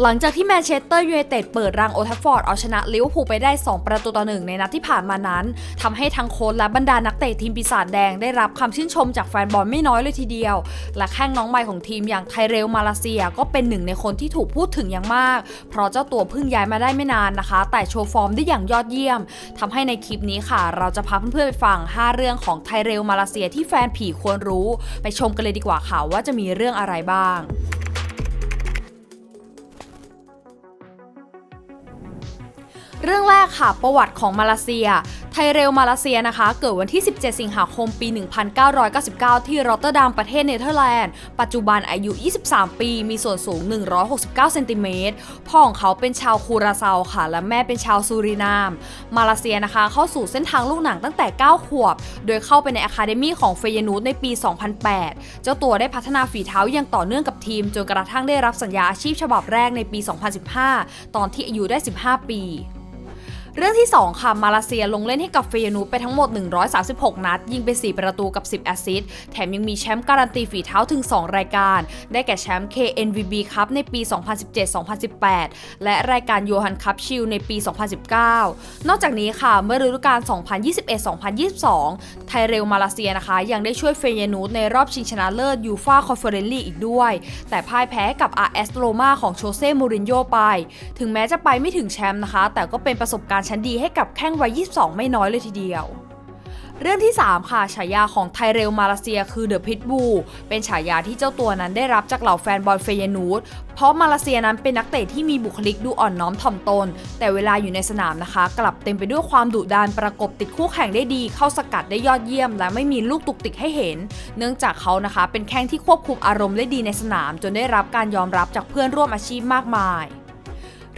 หลังจากที่แมนเชสเตอร์ยูไนเต็ดเปิดรังโอทัฟฟอร์ดเอาชนะลิเวอร์พูลไปได้ 2 ประตูต่อหนึ่งในนัดที่ผ่านมานั้นทำให้ทั้งโค้ชและบรรดานักเตะทีมปีศาจแดงได้รับคำชื่นชมจากแฟนบอลไม่น้อยเลยทีเดียว และแข้งน้องใหม่ของทีมอย่างไทเรลมาเลเซียก็เป็นหนึ่งในคนที่ถูกพูดถึงอย่างมาก เพราะเจ้าตัวเพิ่งย้ายมาได้ไม่นานนะคะ แต่โชว์ฟอร์มได้อย่างยอดเยี่ยมทำให้ในคลิปนี้ค่ะ เราจะพาเพื่อนๆไปฟัง 5 เรื่องของไทเรลมาเลเซียที่แฟนผีควรรู้ ไปชมกันเลยดีกว่าค่ะว่าจะมีเรื่องอะไรบ้าง เรื่องแรกค่ะ ประวัติของมาเลเซีย ไทเรลมาเลเซียนะคะ เกิดวันที่ 17 สิงหาคมปี 1999 ที่รอตเตอร์ดัมประเทศเนเธอร์แลนด์ ปัจจุบันอายุ 23 ปี มีส่วนสูง 169 เซนติเมตร พ่อของเขาเป็นชาวคูราเซาค่ะ และแม่เป็นชาวซูรินาม มาเลเซียนะคะ เข้าสู่เส้นทางลูกหนังตั้งแต่ 9 ขวบ โดยเข้าไปในอะคาเดมี่ของเฟยนูตในปี 2008 เจ้าตัวได้พัฒนาฝีเท้าอย่างต่อเนื่องกับทีม จนกระทั่งได้รับสัญญาอาชีพฉบับแรกในปี 2015 ตอนที่อายุได้ 15 ปี เรื่องที่ 2 ค่ะ มาเลเซียลงเล่นให้กับเฟยนูไปทั้งหมด 136 นัด ยิงไป 4 ประตูกับ 10 แอสซิสต์แถมยังมีแชมป์การันตีฝีเท้าถึง 2 รายการ ได้แก่แชมป์ KNVB ครับในปี 2017-2018 และรายการโยฮันคัพชิลในปี 2019 นอกจากนี้ค่ะเมื่อฤดูกาล 2021-2022 ไทยเรลมาเลเซียนะคะ ยังได้ช่วยเฟยนูในรอบชิงชนะเลิศยูฟ่าคอนเฟอเรนซ์ลีกอีกด้วย แต่พ่ายแพ้กับ RS Roma ของโชเซ่มูรินโญ่ไป ถึงแม้จะไปไม่ถึงแชมป์นะคะ แต่ก็เป็นประสบการณ์ชั้นดีให้กับแข้งวัย 22 ไม่น้อยเลยทีเดียว เรื่องที่ 3 ค่ะฉายาของไทเรลมาเลเซียคือเดอะพิทบูเป็นฉายาที่เจ้าตัวนั้นได้รับจากเหล่าแฟนบอลเฟยนูดเพราะมาเลเซียนั้นเป็นนักเตะที่มีบุคลิกดูอ่อนน้อมถ่อมตน แต่เวลาอยู่ในสนามนะคะ กลับเต็มไปด้วยความดุดันประกบติดคู่แข่งได้ดี เข้าสกัดได้ยอดเยี่ยม และไม่มีลูกตุกติกให้เห็น เนื่องจากเขานะคะ เป็นแข้งที่ควบคุมอารมณ์ได้ดีในสนาม จนได้รับการยอมรับจากเพื่อนร่วมอาชีพมากมาย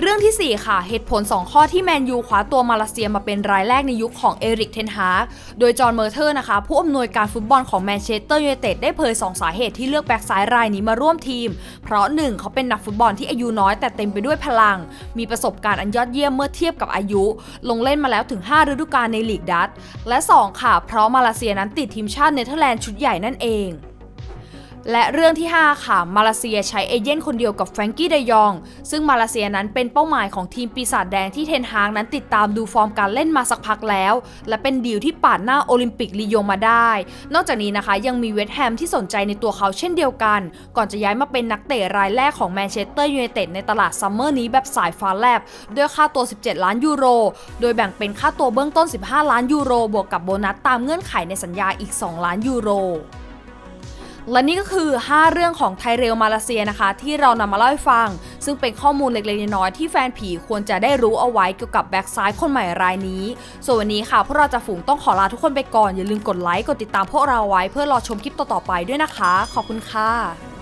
เรื่องที่ 4 ค่ะ เหตุผล 2 ข้อที่แมนยูคว้าตัวมาเลเซียมาเป็นรายแรกในยุคของเอริกเทนฮากโดยจอห์นเมอร์เทอร์นะคะ ผู้อำนวยการฟุตบอลของแมนเชสเตอร์ยูไนเต็ดได้เผย 2 สาเหตุที่เลือกแบ็กซ้ายรายนี้มาร่วมทีม เพราะ 1 เขาเป็นนักฟุตบอลที่อายุน้อยแต่เต็มไปด้วยพลัง มีประสบการณ์อันยอดเยี่ยมเมื่อเทียบกับอายุ ลงเล่นมาแล้วถึง 5 ฤดูกาลในลีกดัตและ 2 ค่ะ เพราะมาเลเซียนั้นติดทีมชาติเนเธอร์แลนด์ชุดใหญ่นั่นเอง และเรื่องที่ 5 ค่ะ มาเลเซียใช้เอเย่นคนเดียวกับแฟรงกี้เดยอง ซึ่งมาเลเซียนั้นเป็นเป้าหมายของทีมปีศาจแดงที่เทนฮางนั้นติดตามดูฟอร์มการเล่นมาสักพักแล้ว และเป็นดีลที่ปาดหน้าโอลิมปิกลียงมาได้ นอกจากนี้นะคะยังมีเวสต์แฮมที่สนใจในตัวเขาเช่นเดียวกัน ก่อนจะย้ายมาเป็นนักเตะรายแรกของแมนเชสเตอร์ยูไนเต็ดในตลาดซัมเมอร์นี้แบบสายฟ้าแลบด้วยค่าตัว 17 ล้านยูโร โดยแบ่งเป็นค่าตัวเบื้องต้น 15 ล้านยูโรบวกกับโบนัสตามเงื่อนไขในสัญญาอีก 2 ล้านยูโร และนี่ก็คือ 5 เรื่องของไทเรลมาเลเซียนะคะ ที่เรานำมาเล่าให้ฟัง ซึ่งเป็นข้อมูลเล็กๆน้อยๆที่แฟนผีควรจะได้รู้เอาไว้เกี่ยวกับแบ็กซ้ายคนใหม่รายนี้ ส่วนวันนี้ค่ะ พวกเราจะฝูงต้องขอลาทุกคนไปก่อน อย่าลืมกดไลค์กดติดตามพวกเราไว้เพื่อรอชมคลิปต่อๆไปด้วยนะคะ ขอบคุณค่ะ